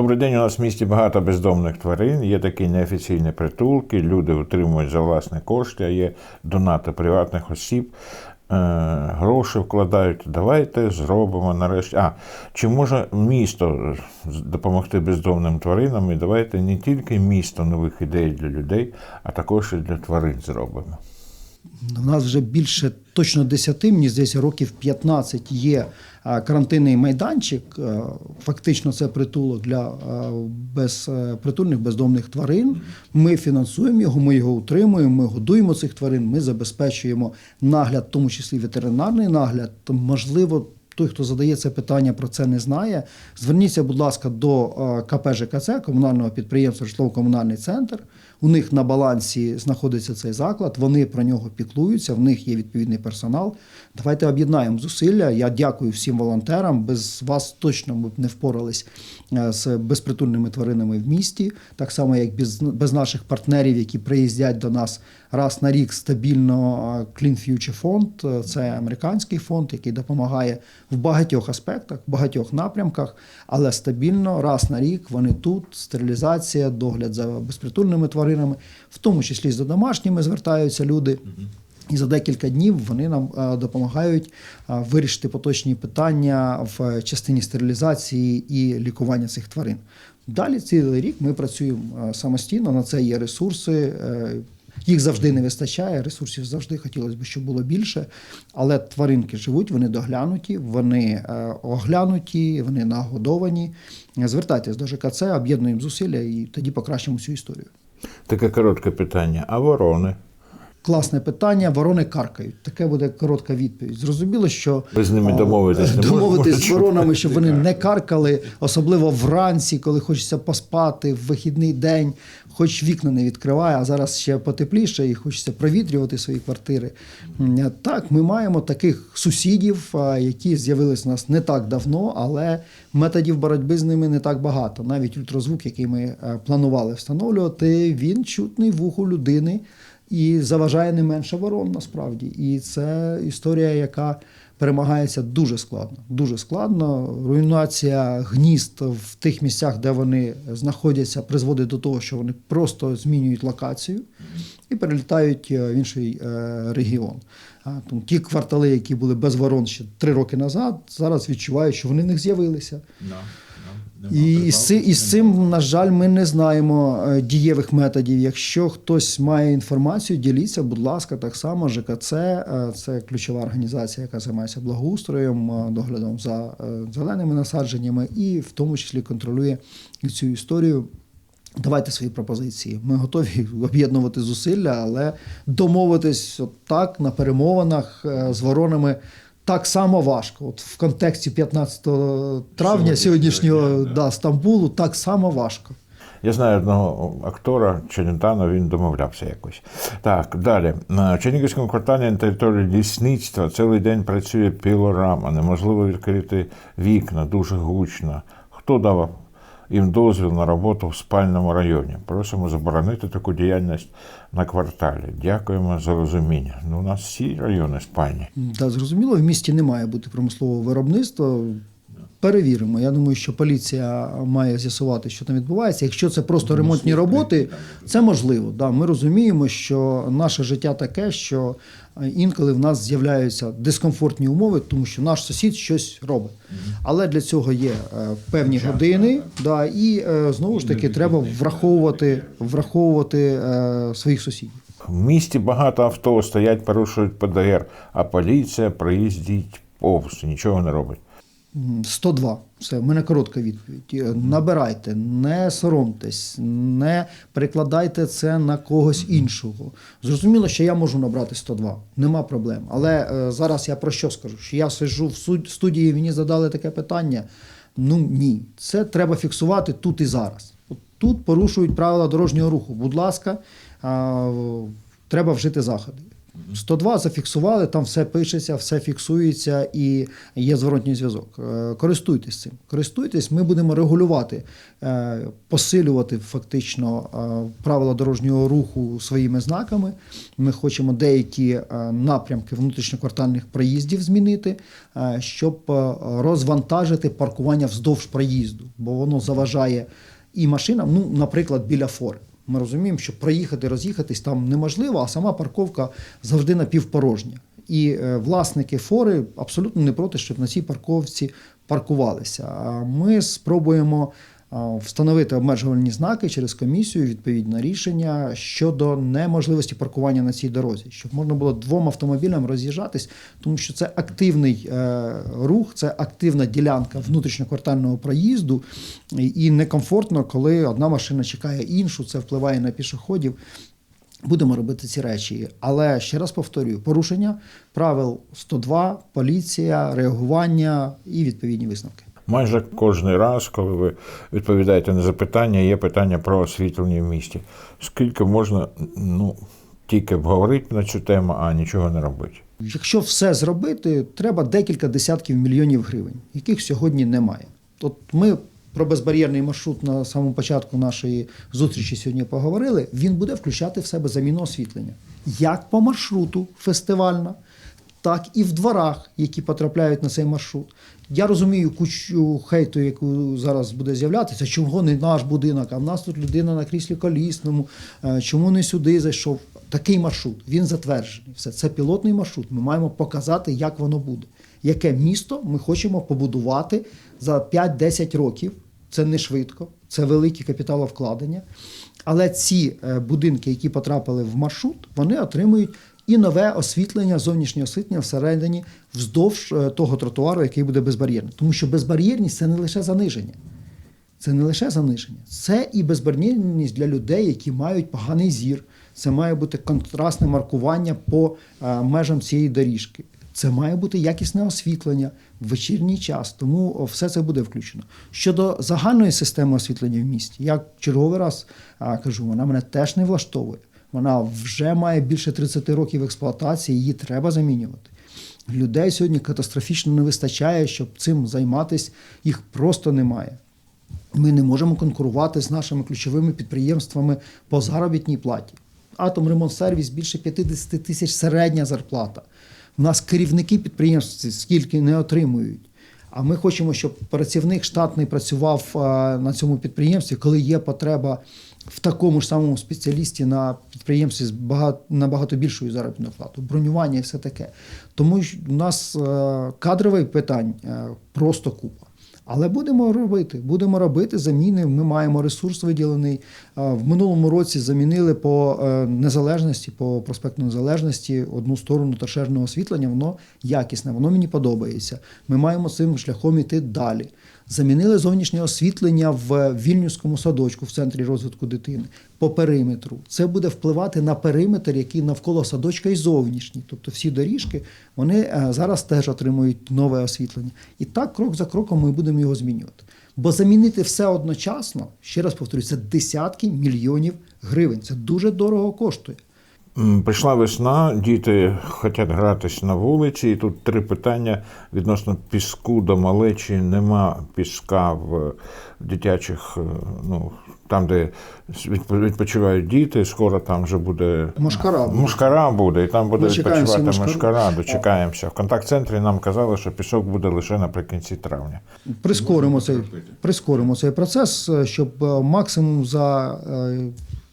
Добрий день. У нас в місті багато бездомних тварин. Є такі неофіційні притулки. Люди утримують за власні кошти, а є донати приватних осіб. Е, гроші вкладають. Давайте зробимо нарешті. А чи може місто допомогти бездомним тваринам? І давайте не тільки місто нових ідей для людей, а також і для тварин зробимо. У нас вже більше точно 10, мені здається, років 15 є карантинний майданчик. Фактично, це притулок для безпритульних бездомних тварин. Ми фінансуємо його, ми його утримуємо, ми годуємо цих тварин, ми забезпечуємо нагляд, в тому числі ветеринарний нагляд. Можливо, той, хто задає це питання, про це не знає. Зверніться, будь ласка, до е, КП ЖКЦ, комунального підприємства Житлово-комунальний центр. У них на балансі знаходиться цей заклад. Вони про нього піклуються. В них є відповідний персонал. Давайте об'єднаємо зусилля. Я дякую всім волонтерам. Без вас точно ми б не впорались е, з безпритульними тваринами в місті, так само як без, без наших партнерів, які приїздять до нас раз на рік стабільно е, Clean Future фонд. Е, Це американський фонд, який допомагає в багатьох аспектах, в багатьох напрямках, але стабільно раз на рік вони тут. Стерилізація, догляд за безпритульними тваринами, в тому числі за домашніми звертаються люди. І за декілька днів вони нам е, допомагають е, вирішити поточні питання в частині стерилізації і лікування цих тварин. Далі цілий рік ми працюємо е, самостійно. На це є ресурси. Їх завжди не вистачає. Ресурсів завжди хотілося б, щоб було більше. Але тваринки живуть, вони доглянуті, вони оглянуті, вони нагодовані. Звертайтесь до ЖКЦ, об'єднуємо зусилля і тоді покращимо цю історію. Таке коротке питання. А ворони? Класне питання. Ворони каркають. Таке буде коротка відповідь. Зрозуміло, що Ви з ними а, домовитись домовитись з воронами, щоб вони не каркали, особливо вранці, коли хочеться поспати в вихідний день, хоч вікна не відкриває, а зараз ще потепліше і хочеться провітрювати свої квартири. Так, ми маємо таких сусідів, які з'явились у нас не так давно, але методів боротьби з ними не так багато. Навіть ультразвук, який ми е, планували встановлювати, він чутний в уху людини і заважає не менше ворон насправді. І це історія, яка перемагається дуже складно. Дуже складно. Руйнація гнізд в тих місцях, де вони знаходяться, призводить до того, що вони просто змінюють локацію і перелітають е, в інший е, регіон. Тому ті квартали, які були без ворон ще три роки назад, зараз відчувають, що вони в них з'явилися. І з, і з цим, на жаль, ми не знаємо е, дієвих методів. Якщо хтось має інформацію, діліться, будь ласка, так само ЖКЦ е, це ключова організація, яка займається благоустроєм, е, доглядом за зеленими насадженнями, і в тому числі контролює цю історію. Давайте свої пропозиції. Ми готові об'єднувати зусилля, але домовитись от так на перемовинах з воронами так само важко. От в контексті 15 травня сьогоднішнього да, Стамбулу так само важко. Я знаю одного актора Челентано, він домовлявся якось. Так, далі. На Чернігівському кварталі на території лісництва цілий день працює пілорама, неможливо відкрити вікна, дуже гучно. Хто дав їм дозвіл на роботу в спальному районі? Просимо заборонити таку діяльність на кварталі. Дякуємо за розуміння. Ну, у нас всі райони спальні. Да, зрозуміло, в місті не має бути промислового виробництва. Перевіримо. Я думаю, що поліція має з'ясувати, що там відбувається. Якщо це просто ремонтні роботи, це можливо. Да, ми розуміємо, що наше життя таке, що е, інколи в нас з'являються дискомфортні умови, тому що наш сусід щось робить. Але для цього є е, певні години, да, і е, знову ж таки треба враховувати, враховувати своїх сусідів. В місті багато авто стоять, порушують ПДР, а поліція приїздить повз, нічого не робить. М, 102. Все, в мене коротка відповідь. Е, Набирайте, не соромтесь, не перекладайте це на когось іншого. Зрозуміло, що я можу набрати 102, нема проблем. Але е, зараз я про що скажу? Що я сиджу в суд- студії, мені задали таке питання. Ну ні, це треба фіксувати тут і зараз. От тут порушують правила дорожнього руху. Будь ласка, а, треба вжити заходи. 102 зафіксували, там все пишеться, все фіксується і є зворотній зв'язок. Е, Користуйтесь цим. Користуйтесь, ми будемо регулювати, е, посилювати фактично е, правила дорожнього руху своїми знаками. Ми хочемо деякі напрямки внутрішньоквартальних проїздів змінити, щоб розвантажити паркування вздовж проїзду, бо воно заважає і машинам, ну, наприклад, біля фори. Ми розуміємо, що проїхати, роз'їхатись там неможливо, а сама парковка завжди напівпорожня. І е, власники фори абсолютно не проти, щоб на цій парковці паркувалися. А ми спробуємо встановити обмежувальні знаки через комісію, відповідне рішення щодо неможливості паркування на цій дорозі, щоб можна було двом автомобілям роз'їжджатись, тому що це активний е, рух, це активна ділянка внутрішньоквартального проїзду, і, і некомфортно, коли одна машина чекає іншу, це впливає на пішоходів. Будемо робити ці речі. Але ще раз повторюю: порушення правил 102, поліція, реагування і відповідні висновки. Майже кожен раз, коли ви відповідаєте на запитання, є питання про освітлення в місті. Скільки можна ну, тільки обговорити на цю тему, а нічого не робити? Якщо все зробити, треба декілька десятків мільйонів гривень, яких сьогодні немає. От ми про безбар'єрний маршрут на самому початку нашої зустрічі сьогодні поговорили. Він буде включати в себе заміну освітлення як по маршруту фестивальна, так і в дворах, які потрапляють на цей маршрут. Я розумію кучу хейту, яку зараз буде з'являтися, чого не наш будинок, а в нас тут людина на кріслі колісному, е, чому не сюди зайшов. Такий маршрут, він затверджений. Все, це пілотний маршрут. Ми маємо показати, як воно буде. Яке місто ми хочемо побудувати за 5-10 років. Це не швидко, це великі капіталовкладення. Але ці е, будинки, які потрапили в маршрут, вони отримують і нове освітлення, зовнішнє освітлення всередині вздовж е, того тротуару, який буде безбар'єрний. Тому що безбар'єрність це не лише заниження. Це не лише заниження, це і безбар'єрність для людей, які мають поганий зір. Це має бути контрастне маркування по е, межам цієї доріжки. Це має бути якісне освітлення в вечірній час, тому все це буде включено. Щодо загальної системи освітлення в місті, я черговий раз кажу, вона мене теж не влаштовує. Вона вже має більше 30 років експлуатації, її треба замінювати. Людей сьогодні катастрофічно не вистачає, щоб цим займатися, їх просто немає. Ми не можемо конкурувати з нашими ключовими підприємствами по заробітній платі. Атомремонтсервіс більше 50 тисяч середня зарплата. У нас керівники підприємств скільки не отримують. А ми хочемо, щоб працівник штатний працював на цьому підприємстві, коли є потреба в такому ж самому спеціалісті на підприємстві з багато, набагато більшою заробітною платою, бронювання і все таке. Тому у нас е, кадрових питань е, просто купа. Але будемо робити, будемо робити заміни. Ми маємо ресурс виділений. В минулому році замінили по е, незалежності, по проспекту незалежності одну сторону торшерного освітлення. Воно якісне, воно мені подобається. Ми маємо цим шляхом іти далі. Замінили зовнішнє освітлення в Вільнюському садочку в центрі розвитку дитини по периметру. Це буде впливати на периметр, який навколо садочка і зовнішній. Тобто всі доріжки вони е, зараз теж отримують нове освітлення. І так, крок за кроком, ми будемо його змінювати. Бо замінити все одночасно, ще раз повторюю, це десятки мільйонів гривень. Це дуже дорого коштує. Прийшла весна, діти хочуть гратись на вулиці, і тут три питання відносно піску до малечі. Нема піска в дитячих, е, ну, там, де відп- відпочивають діти, скоро там вже буде. Мошкара буде. Мушкара буде, і там буде Дочекаємося відпочивати мошкару. мушкара, дочекаємося. В контакт-центрі нам казали, що пісок буде лише наприкінці травня. Прискоримо цей, прискоримо цей процес, е, щоб е, максимум за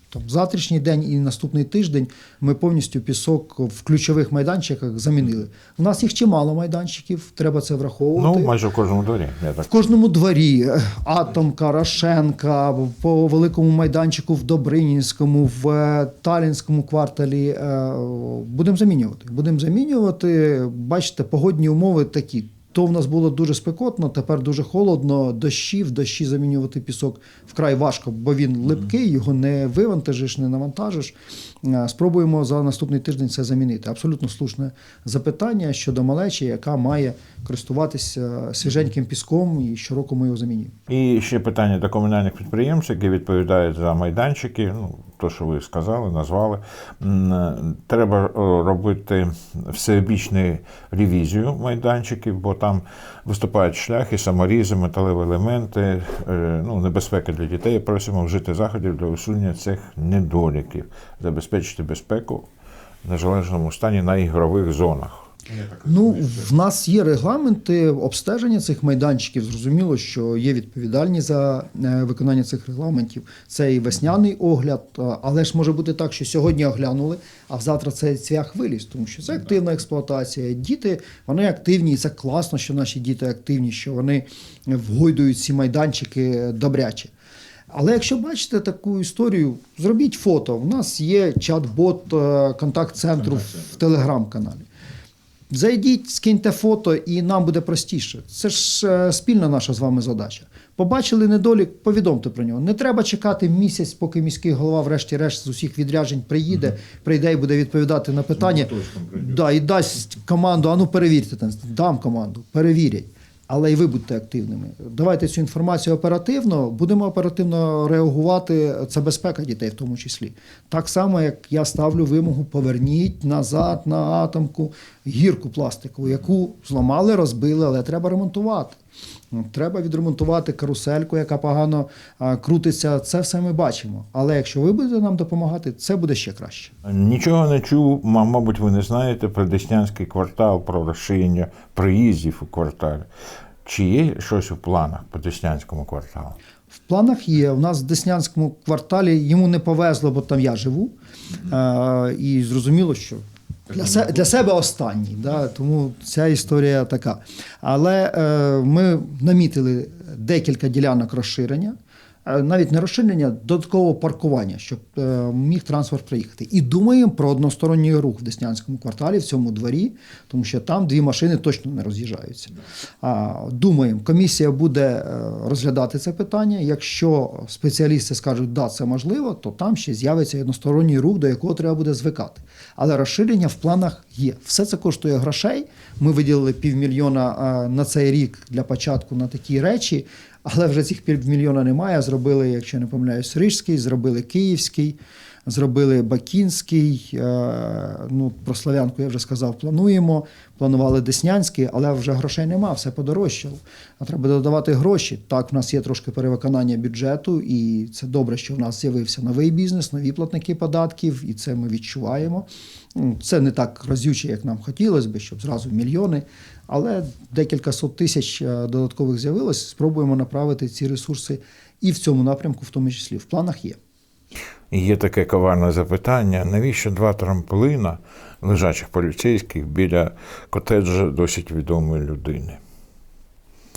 там, завтрашній день і наступний тиждень ми повністю пісок в ключових майданчиках замінили. У нас їх чимало майданчиків, треба це враховувати. Ну, майже в кожному дворі. Я так В кожному дворі Атомка, Рошенка, по великому майданчику в Добринінському, в е, Талінському кварталі е, будемо замінювати. Будемо замінювати. Бачите, погодні умови такі. То в нас було дуже спекотно, тепер дуже холодно, дощі, в дощі замінювати пісок вкрай важко, бо він липкий, його не вивантажиш, не навантажиш. Е, Спробуємо за наступний тиждень це замінити. Абсолютно слушне запитання щодо малечі, яка має користуватися свіженьким піском, і щороку ми його замінюємо. І ще питання до комунальних підприємств, які відповідають за майданчики. Ну, то, що ви сказали, назвали. Треба е, робити всебічну ревізію майданчиків, бо там виступають шляхи, саморізи, металеві елементи, е, ну, небезпека для дітей. Просимо вжити заходів для усунення цих недоліків, забезпечити безпеку в незалежному стані на ігрових зонах. Ну, в нас є регламенти обстеження цих майданчиків. Зрозуміло, що є відповідальність за е, виконання цих регламентів. Це і весняний огляд, е, але ж може бути так, що сьогодні оглянули, а завтра цей цвях виліз, тому що це активна експлуатація. Діти вони активні, і це класно, що наші діти активні, що вони вгойдують ці майданчики добряче. Але якщо бачите таку історію, зробіть фото. У нас є чат-бот е, контакт-центру в телеграм-каналі. Зайдіть, скиньте фото, і нам буде простіше. Це ж е, спільна наша з вами задача. Побачили недолік, повідомте про нього. Не треба чекати місяць, поки міський голова, врешті-решт, з усіх відряджень приїде, прийде і буде відповідати на питання. Да, і дасть команду, а ну перевірте там. Дам команду, перевірять. Але і ви будьте активними. Давайте цю інформацію оперативно, будемо оперативно реагувати. Це безпека дітей в тому числі. Так само, як я ставлю вимогу, поверніть назад на атомку гірку пластикову, яку зламали, розбили, але треба ремонтувати. Треба відремонтувати карусельку, яка погано крутиться. Це все ми бачимо. Але якщо ви будете нам допомагати, це буде ще краще. Нічого не чув, мабуть, ви не знаєте про Деснянський квартал, про розширення приїздів у кварталі. Чи є щось у планах по Деснянському кварталу? В планах є. У нас в Деснянському кварталі йому не повезло, бо там я живу. І зрозуміло, що для, се, для себе останній. Да? Тому ця історія така. Але е, ми намітили декілька ділянок розширення. Е, Навіть не розширення, додаткового паркування, щоб е, міг транспорт приїхати. І думаємо про односторонній рух в Деснянському кварталі, в цьому дворі, тому що там дві машини точно не роз'їжджаються. Думаємо, комісія буде е, розглядати це питання. Якщо спеціалісти скажуть, да, це можливо, то там ще з'явиться односторонній рух, до якого треба буде звикати. Але розширення в планах є. Все це коштує грошей. Ми виділили півмільйона на цей рік для початку на такі речі. Але вже цих півмільйона немає. Зробили, якщо не помиляюсь, Рижський, зробили Київський, зробили Бакінський. е, Ну, про Славянку я вже сказав, плануємо. Планували Деснянський, але вже грошей нема, все подорожчало. А треба додавати гроші. Так, в нас є трошки перевиконання бюджету, і це добре, що в нас з'явився новий бізнес, нові платники податків, і це ми відчуваємо. Ну, Це не так разюче, як нам хотілося би, щоб зразу мільйони. Але декілька сот тисяч е, додаткових з'явилось. Спробуємо направити ці ресурси і в цьому напрямку, в тому числі. В планах є. І є таке коварне запитання: навіщо два трамплина лежачих поліцейських біля котеджа досить відомої людини?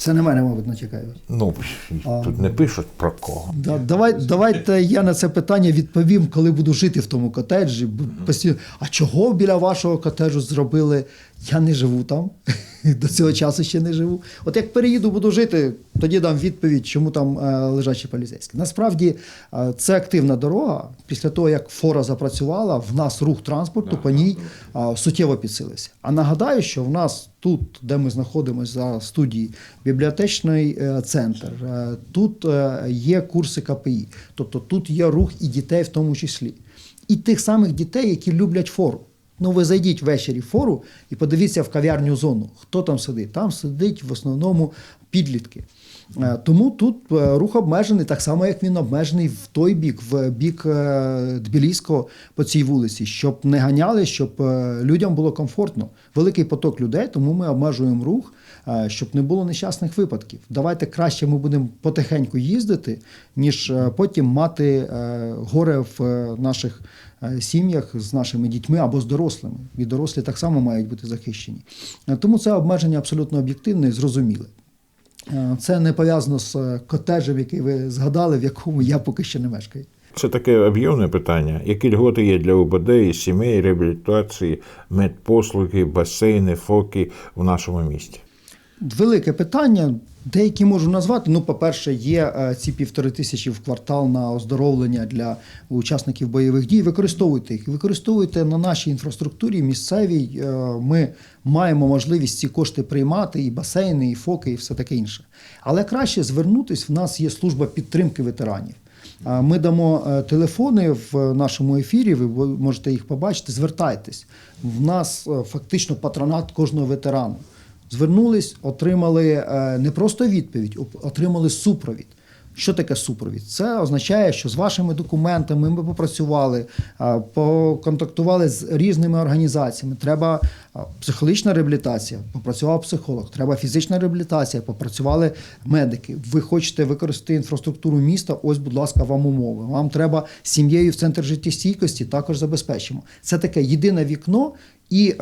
Це не мене, мабуть, натякають. Ну, тут не пишуть про кого. Да, давай, давайте я на це питання відповім, коли буду жити в тому котеджі. Постійно, а чого біля вашого котеджу зробили? Я не живу там. До цього часу ще не живу. От як переїду, буду жити, тоді дам відповідь, чому там е, лежачі поліцейські. Насправді е, це активна дорога. Після того, як фора запрацювала, в нас рух транспорту по ній суттєво підсилився. А нагадаю, що в нас тут, де ми знаходимося за студії, бібліотечний е, центр, тут є курси КПІ, тобто тут є рух і дітей в тому числі. І тих самих дітей, які люблять фору. Ну, ви зайдіть ввечері в фору і подивіться в кав'ярню зону. Хто там сидить? Там сидить в основному підлітки. Е, Тому тут е, рух обмежений, так само, як він обмежений в той бік, в бік е, Тбіліського по цій вулиці, щоб не ганяли, щоб людям було комфортно. Великий поток людей, тому ми обмежуємо рух, щоб не було нещасних випадків. Давайте краще ми будемо потихеньку їздити, ніж потім мати горе в наших сім'ях з нашими дітьми або з дорослими. І дорослі так само мають бути захищені. Е, Тому це обмеження абсолютно об'єктивне і зрозуміле. Е, Це не пов'язано з е, котеджем, який ви згадали, в якому я поки що не мешкаю. Це таке об'ємне питання. Які льготи є для УБД і сімей, реабілітації, медпослуги, басейни, фоки в нашому місті? Велике питання. Деякі можу назвати. Ну, по-перше, є е, ці півтори тисячі в квартал на оздоровлення для учасників бойових дій. Використовуйте їх. Використовуйте на нашій інфраструктурі місцевій. Е, Ми маємо можливість ці кошти приймати, і басейни, і фоки, і все таке інше. Але краще звернутись. В нас є служба підтримки ветеранів. Ми дамо е, телефони в нашому ефірі. Ви можете їх побачити. Звертайтесь. В нас е, фактично патронат кожного ветерану. Звернулись, отримали е, не просто відповідь, отримали супровід. Що таке супровід? Це означає, що з вашими документами ми попрацювали, е, поконтактували з різними організаціями. Треба е, психологічна реабілітація, попрацював психолог, треба фізична реабілітація, попрацювали медики. Ви хочете використати інфраструктуру міста? Ось, будь ласка, вам умови. Вам треба сім'єю в центр життєстійкості, також забезпечимо. Це таке єдине вікно, і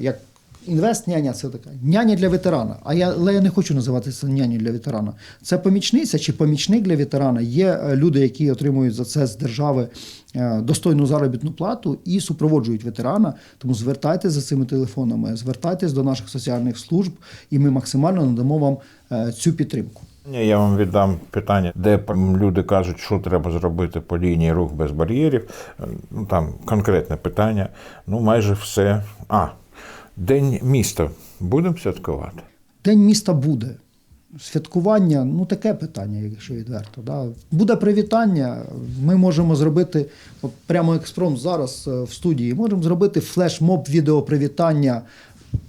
як Інвест-няня це така няня для ветерана. А я, але я не хочу називати це няню для ветерана. Це помічниця чи помічник для ветерана. Є е, люди, які отримують за це з держави е, достойну заробітну плату і супроводжують ветерана. Тому звертайтеся за цими телефонами, звертайтесь до наших соціальних служб, і ми максимально надамо вам е, цю підтримку. Я вам віддам питання, де люди кажуть, що треба зробити по лінії рух без бар'єрів. Ну там конкретне питання. Ну, майже все. А, День міста будемо святкувати? День міста буде. Святкування ну таке питання, якщо відверто. Да. Буде привітання. Ми можемо зробити прямо експром зараз е, в студії. Можемо зробити флешмоб відеопривітання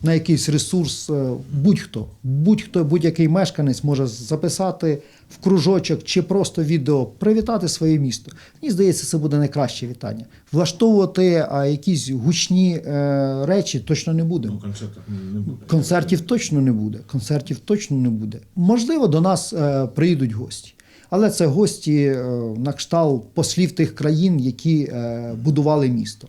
на якийсь ресурс. е, Будь-хто, будь-хто, будь-який мешканець може записати в кружочок чи просто відео, привітати своє місто. Мені здається, це буде найкраще вітання. Влаштовувати а, якісь гучні е, речі точно не будемо. концертів не буде. Концертів точно не буде. Концертів точно не буде. Можливо, до нас е, приїдуть гості. Але це гості е, на кшталт послів тих країн, які е, будували місто.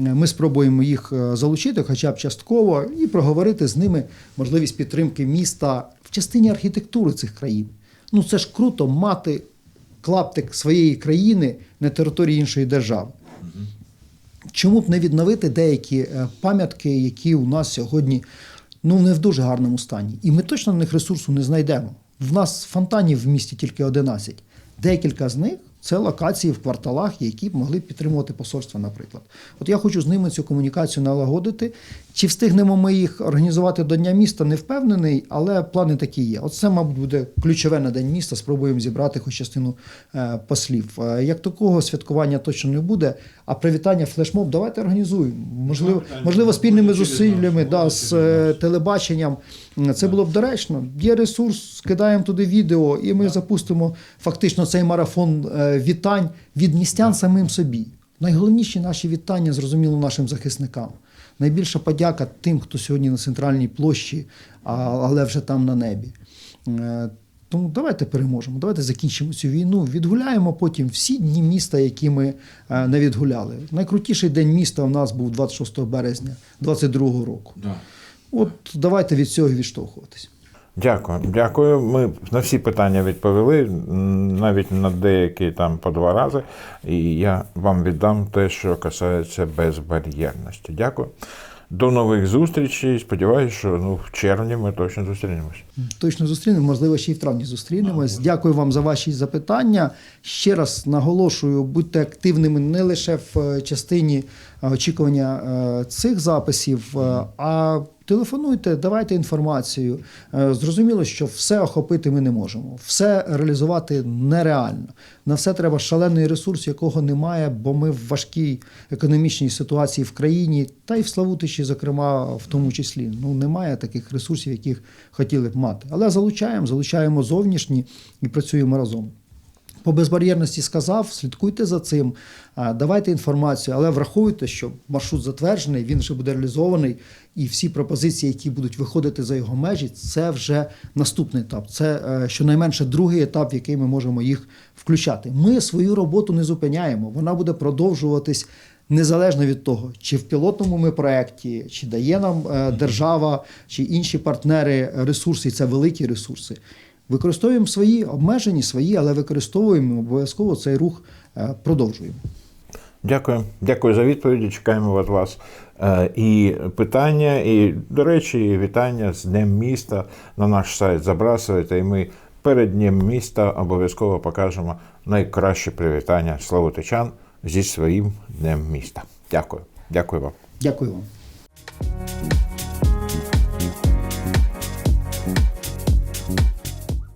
Е, Ми спробуємо їх е, залучити, хоча б частково, і проговорити з ними можливість підтримки міста в частині архітектури цих країн. Ну це ж круто мати клаптик своєї країни на території іншої держави. Чому б не відновити деякі е, пам'ятки, які у нас сьогодні ну, не в дуже гарному стані? І ми точно на них ресурсу не знайдемо. В нас фонтанів в місті тільки 11. Декілька з них це локації в кварталах, які б могли підтримувати посольство, наприклад. От я хочу з ними цю комунікацію налагодити. Чи встигнемо ми їх організувати до Дня міста, не впевнений, але плани такі є. От це, мабуть, буде ключове на День міста. Спробуємо зібрати хоч частину е, послів. Е, Як такого святкування точно не буде, а привітання флешмоб давайте організуємо. Можливо, можливо спільними зусиллями да, з е, телебаченням. Це було б доречно. Є ресурс, скидаємо туди відео, і ми запустимо фактично цей марафон е, вітань від містян самим собі. Найголовніші наші вітання, зрозуміло, нашим захисникам. Найбільша подяка тим, хто сьогодні на центральній площі, але вже там на небі. Е, Тому давайте переможемо, давайте закінчимо цю війну. Відгуляємо потім всі дні міста, які ми е, не відгуляли. Найкрутіший день міста у нас був 26 березня 2022 року. От давайте від цього відштовхуватись. Дякую, дякую. Ми на всі питання відповіли, навіть на деякі там по два рази. І я вам віддам те, що касається безбар'єрності. Дякую. До нових зустрічей. Сподіваюся, що ну, в червні ми точно зустрінемось. Точно зустрінемо, можливо, ще й в травні зустрінемось. Дякую вам за ваші запитання. Ще раз наголошую, будьте активними не лише в е, частині очікування е, цих записів, е, а телефонуйте, давайте інформацію. Е, Зрозуміло, що все охопити ми не можемо, все реалізувати нереально. На все треба шалений ресурс, якого немає, бо ми в важкій економічній ситуації в країні, та й в Славутичі, зокрема, в тому числі. Ну немає таких ресурсів, яких хотіли б мати. Але залучаємо, залучаємо зовнішні і працюємо разом. По безбар'єрності сказав, слідкуйте за цим, давайте інформацію, але врахуйте, що маршрут затверджений, він вже буде реалізований, і всі пропозиції, які будуть виходити за його межі, це вже наступний етап. Це е, щонайменше другий етап, в який ми можемо їх включати. Ми свою роботу не зупиняємо, вона буде продовжуватись. Незалежно від того, чи в пілотному ми проєкті, чи дає нам е, держава, чи інші партнери ресурси, і це великі ресурси. Використовуємо свої обмежені, свої, але використовуємо обов'язково цей рух е, продовжуємо. Дякую. Дякую за відповіді. Чекаємо від вас. Е, І питання, і, до речі, і вітання з Днем міста на наш сайт забрасуєте. І ми перед Днем міста обов'язково покажемо найкраще привітання славутичан зі своїм Днем міста. Дякую. Дякую вам. Дякую вам.